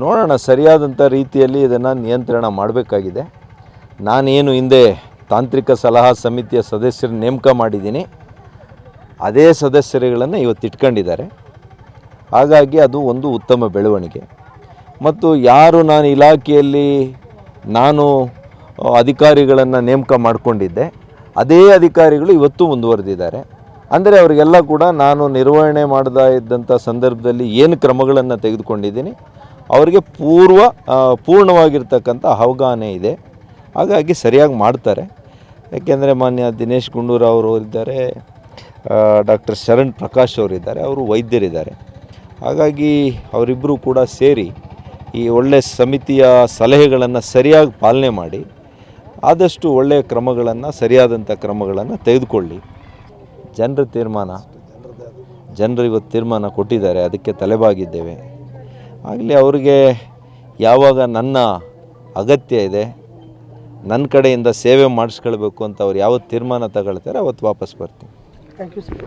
ನೋಡೋಣ ಸರಿಯಾದಂಥ ರೀತಿಯಲ್ಲಿ ಇದನ್ನು ನಿಯಂತ್ರಣ ಮಾಡಬೇಕಾಗಿದೆ. ನಾನೇನು ಹಿಂದೆ ತಾಂತ್ರಿಕ ಸಲಹಾ ಸಮಿತಿಯ ಸದಸ್ಯರ ನೇಮಕ ಮಾಡಿದ್ದೀನಿ. ಅದೇ ಸದಸ್ಯರುಗಳನ್ನು ಇವತ್ತು ಇಟ್ಕೊಂಡಿದ್ದಾರೆ. ಹಾಗಾಗಿ ಅದು ಒಂದು ಉತ್ತಮ ಬೆಳವಣಿಗೆ. ಮತ್ತು ಯಾರು ನಾನು ಇಲಾಖೆಯಲ್ಲಿ ನಾನು, ಅಧಿಕಾರಿಗಳನ್ನು ನೇಮಕ ಮಾಡಿಕೊಂಡಿದ್ದೆ, ಅದೇ ಅಧಿಕಾರಿಗಳು ಇವತ್ತು ಮುಂದುವರೆದಿದ್ದಾರೆ. ಅಂದರೆ ಅವರಿಗೆಲ್ಲ ಕೂಡ ನಾನು ನಿರ್ವಹಣೆ ಮಾಡ್ತಾ ಇದ್ದಂಥ ಸಂದರ್ಭದಲ್ಲಿ ಏನು ಕ್ರಮಗಳನ್ನು ತೆಗೆದುಕೊಂಡಿದ್ದೀನಿ, ಅವರಿಗೆ ಪೂರ್ವ ಪೂರ್ಣವಾಗಿರ್ತಕ್ಕಂಥ ಅವಗಾಹನೆ ಇದೆ. ಹಾಗಾಗಿ ಸರಿಯಾಗಿ ಮಾಡ್ತಾರೆ. ಯಾಕೆಂದರೆ ಮಾನ್ಯ ದಿನೇಶ್ ಗುಂಡೂರಾವ್ ಅವರು ಇದ್ದಾರೆ ಡಾಕ್ಟರ್ ಶರಣ್ ಪ್ರಕಾಶ್ ಅವರಿದ್ದಾರೆ ಅವರು ವೈದ್ಯರಿದ್ದಾರೆ. ಹಾಗಾಗಿ ಅವರಿಬ್ಬರು ಕೂಡ ಸೇರಿ ಈ ಒಳ್ಳೆಯ ಸಮಿತಿಯ ಸಲಹೆಗಳನ್ನು ಸರಿಯಾಗಿ ಪಾಲನೆ ಮಾಡಿ, ಆದಷ್ಟು ಒಳ್ಳೆಯ ಕ್ರಮಗಳನ್ನು ಸರಿಯಾದಂಥ ಕ್ರಮಗಳನ್ನು ತೆಗೆದುಕೊಳ್ಳಿ. ಜನರ ತೀರ್ಮಾನ. ಜನರು ಇವತ್ತು ತೀರ್ಮಾನ ಕೊಟ್ಟಿದ್ದಾರೆ, ಅದಕ್ಕೆ ತಲೆಬಾಗಿದ್ದೇವೆ. ಆಗಲಿ ಅವರಿಗೆ ಯಾವಾಗ ನನ್ನ ಅಗತ್ಯ ಇದೆ ನನ್ನ ಕಡೆಯಿಂದ ಸೇವೆ ಮಾಡಿಸ್ಕೊಳ್ಬೇಕು ಅಂತ ಅವ್ರು ಯಾವತ್ತು ತೀರ್ಮಾನ ತಗೊಳ್ತಾರೆ ಅವತ್ತು ವಾಪಸ್ ಬರ್ತೀನಿ. Thank you sir